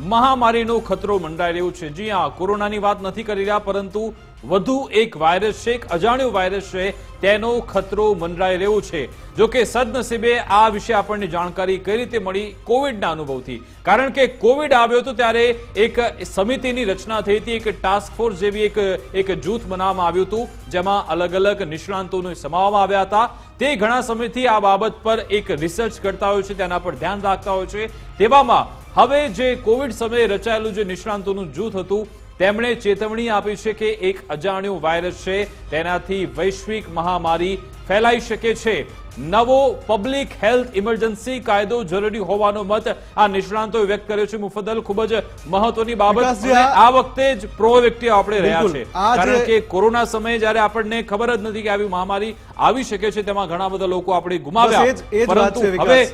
મહામારીનો ખતરો મંડાઈ રહ્યો છે. જી હા, કોરોનાની વાત નથી કરી રહ્યા, પરંતુ વધુ એક વાયરસ છે, એક અજાણ્યો વાયરસ છે, તેનો ખતરો મંડરાઈ રહ્યો છે. જો કે સદનસીબે આ વિશે આપણને જાણકારી કઈ રીતે મળી કોવિડના અનુભવથી? કારણ કે કોવિડ આવ્યો હતો ત્યારે એક સમિતિની રચના થઈ હતી, એક ટાસ્ક ફોર્સ જેવી એક એક જૂથ બનાવવામાં આવ્યું હતું, જેમાં અલગ અલગ નિષ્ણાંતોને સમાવવામાં આવ્યા હતા. તે ઘણા સમયથી આ બાબત પર એક રિસર્ચ કરતા હોય છે, તેના પર ધ્યાન રાખતા હોય છે. તેવામાં હવે જે કોવિડ સમયે રચાયેલું જે નિષ્ણાંતોનું જૂથ હતું, તેમણે ચેતવણી આપી છે કે એક અજાણ્યો વાયરસ છે, તેનાથી વૈશ્વિક મહામારી ફેલાઈ શકે છે. નવો પબ્લિક હેલ્થ ઇમરજન્સી કાયદો જરૂરી હોવાનો મત આ નિષ્ણાંતોએ વ્યક્ત કર્યો છે. મુફદલ ખૂબ જ મહત્વની બાબત આ- વખતે જ પ્રોએક્ટિવ આપણે રહ્યા છે. કારણ કે કોરોના સમયે જ્યારે આપણને ખબર જ નથી કે આવી મહામારી આવી શકે છે તેમાં ઘણા બધા લોકો આપણે ગુમાવ્યા. પરંતુ હવે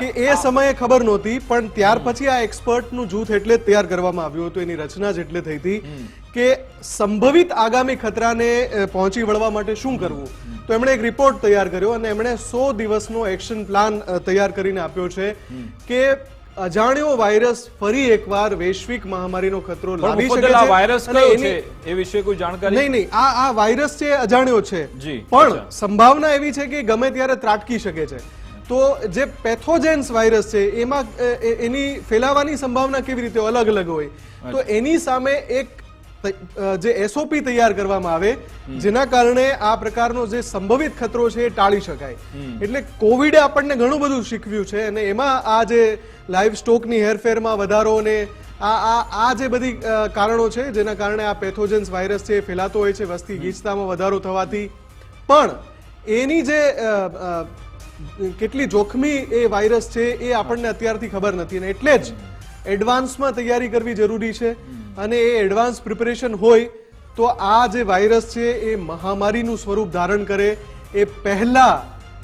કે એ સમયે ખબર નહોતી પણ ત્યાર પછી આ એક્સપર્ટનું જૂથ એટલે તૈયાર કરવામાં આવ્યું હતું. એની રચના જ એટલે થઈ હતી કે સંભવિત આગામી ખતરાને પહોંચી વળવા માટે શું કરવું? તો એમણે એક રિપોર્ટ તૈયાર કર્યો અને એમણે સો દિવસનો એક્શન પ્લાન તૈયાર કરીને આપ્યો છે કે અજાણ્યો વાયરસ ફરી એકવાર વૈશ્વિક મહામારીનો ખતરો લાવી શકે છે વાયરસ કયો છે? એ વિશે કોઈ જાણકારી? નહીં નહીં આ આ વાયરસ છે અજાણ્યો છે. પણ સંભાવના એવી છે કે ગમે ત્યારે ત્રાટકી શકે છે. તો જે પેથોજેન્સ વાયરસ છે એમાં એની ફેલાવાની સંભાવના કેવી રીતે અલગ અલગ હોય? તો એની સામે એક જે એસઓપી તૈયાર કરવામાં આવે જેના કારણે આ પ્રકારનો જે સંભવિત ખતરો છે એ ટાળી શકાય. એટલે કોવિડે આપણને ઘણું બધું શીખવ્યું છે અને એમાં આ જે લાઈવ સ્ટોકની હેરફેરમાં વધારો અને આ આ આ જે બધી કારણો છે જેના કારણે આ પેથોજન્સ વાયરસ છે એ ફેલાતો હોય છે વસ્તી ગીચતામાં વધારો થવાથી. પણ એની જે કેટલી જોખમી એ વાયરસ છે એ આપણને અત્યારથી ખબર નથી અને એટલે જ એડવાન્સમાં તૈયારી કરવી જરૂરી છે. અને એ એડવાન્સ પ્રિપેરેશન હોય તો આ જે વાયરસ છે એ મહામારીનું સ્વરૂપ ધારણ કરે. એ પહેલા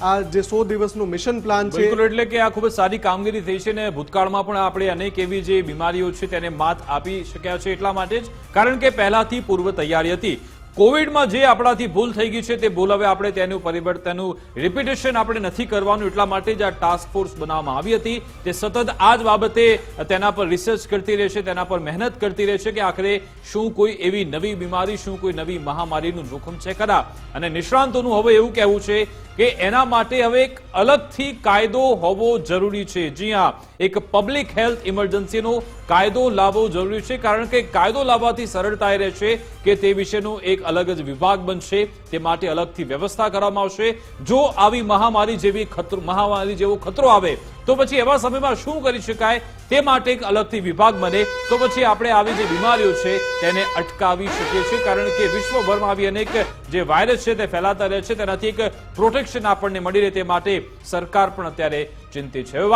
આ જે સો દિવસનું મિશન પ્લાન છે બિલકુલ, એટલે કે આ ખૂબ જ સારી કામગીરી થઈ છે ને ભૂતકાળમાં પણ આપણે અનેક એવી જે બીમારીઓ છે તેને માત આપી શક્યા છે એટલા માટે જ. કારણ કે પહેલાથી પૂર્વ તૈયારી હતી. કોવિડમાં જે આપણાથી ભૂલ થઈ ગઈ છે તે ભૂલ હવે આપણે તેનું પરિવર્તનનું રિપીટેશન આપણે નથી કરવાનું. એટલા માટે જ આ ટાસ્ક ફોર્સ બનાવવામાં આવી હતી. તે સતત આ જ બાબતે તેના પર રિસર્ચ કરતી રહેશે, તેના પર મહેનત કરતી રહેશે કે આખરે શું કોઈ એવી નવી બીમારી, શું કોઈ નવી મહામારીનું જોખમ છે ખરા? અને નિષ્ણાંતોનું હવે એવું કહેવું છે કે એના માટે હવે એક અલગથી કાયદો હોવો જરૂરી છે. જી હા, એક પબ્લિક હેલ્થ ઇમરજન્સીનો કાયદો લાવવો જરૂરી છે, કારણ કે કાયદો લાવવાથી સરળતા રહેશે કે તે વિશેનું એક અલગ જ વિભાગ બનશે, તે માટે અલગથી વ્યવસ્થા કરવામાં આવશે. જો આવી મહામારી જેવી મહામારી જેવો ખતરો આવે, તો પછી એવા સમયમાં શું કરી શકાય? તે માટે એક અલગથી વિભાગ બને. તો પછી આપણે આવી જે બીમારીઓ છે, તેને અટકાવી શકીએ છીએ. કારણ કે વિશ્વભરમાં આવી અનેક જે વાયરસ છે, તે ફેલાતા રહે છે. તેનાથી એક પ્રોટેક્શન આપણને મળી રહે તે માટે સરકાર પણ અત્યારે ચિંતિત છે.